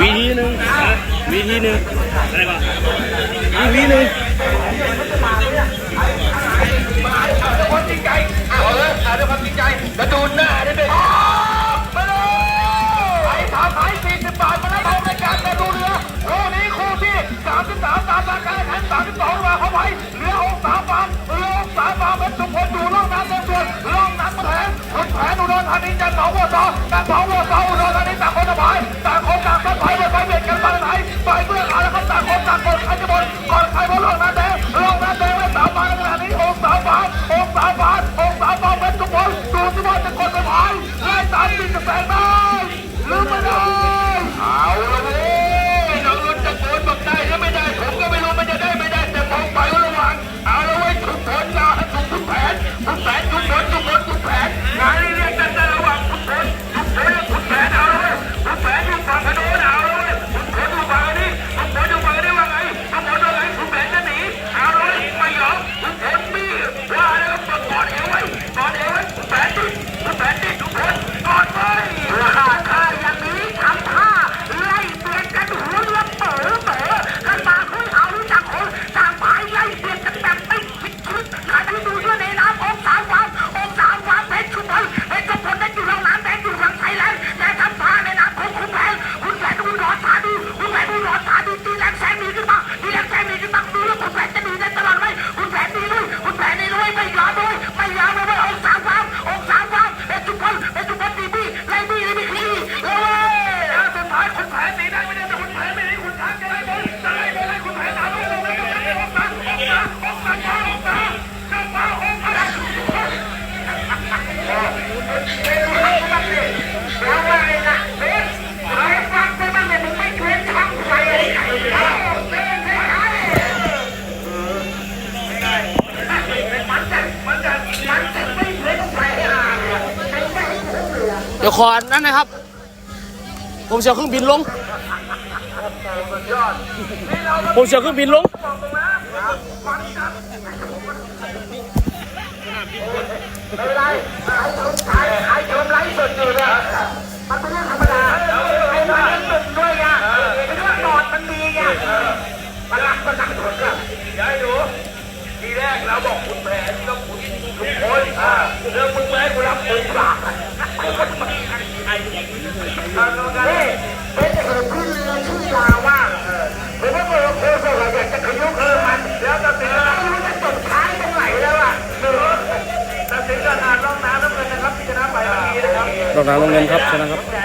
วิธีหนึ่งวิธีหนึ่งอะไรบ้างอีกวิธีหนึ่งความจริงใจเอาเลยเอาด้วยความจริงใจแล้วดูหน้าาฟาร์มเป็นทุกคนอยู่ร่องน้ำเดินส่วนล่องน้ำแผลคนแผลอุดรธานีจันทร์หนองวัวซอจันทร์หนองวัวซออุดรธานีต่างคนต่างไปต่างคนต่างสัดพายไปเบียดกันไปไหนไปเพื่ออะไรครับต่างคนต่างคนใครจะบนก่อนใครบนล่องน้ำแดงร่องน้ำแดงและสาวฟานขนาดนี้องสาฟาร์มองสาฟาร์มองสาฟาร์มเป็นทุกคนดูสิว่าจะกดไปพายไล่ตามติดกระแส เดี๋ยวขอนั่นนะครับ ผมเสียเครื่องบินลง ผมเสียเครื่องบินลงไม่เป็นไรใครชมใครใครชมไลฟ์สดอยู่เนี่ยมันเป็นเรื่องธรรมดาไอ้มาเล่นหนึ่งด้วยไงไม่ใช่ว่าตอดมันดีไงมันรักมันรักผลอะยายดูทีแรกเราบอกคุณแผนที่เราคุณทุกคนเรื่องมึงแม่กูรับมึงปา ตัดสินารอ่านร่องเงินครับที่ชนะไปเมื่อครับเงินครับชนะครับ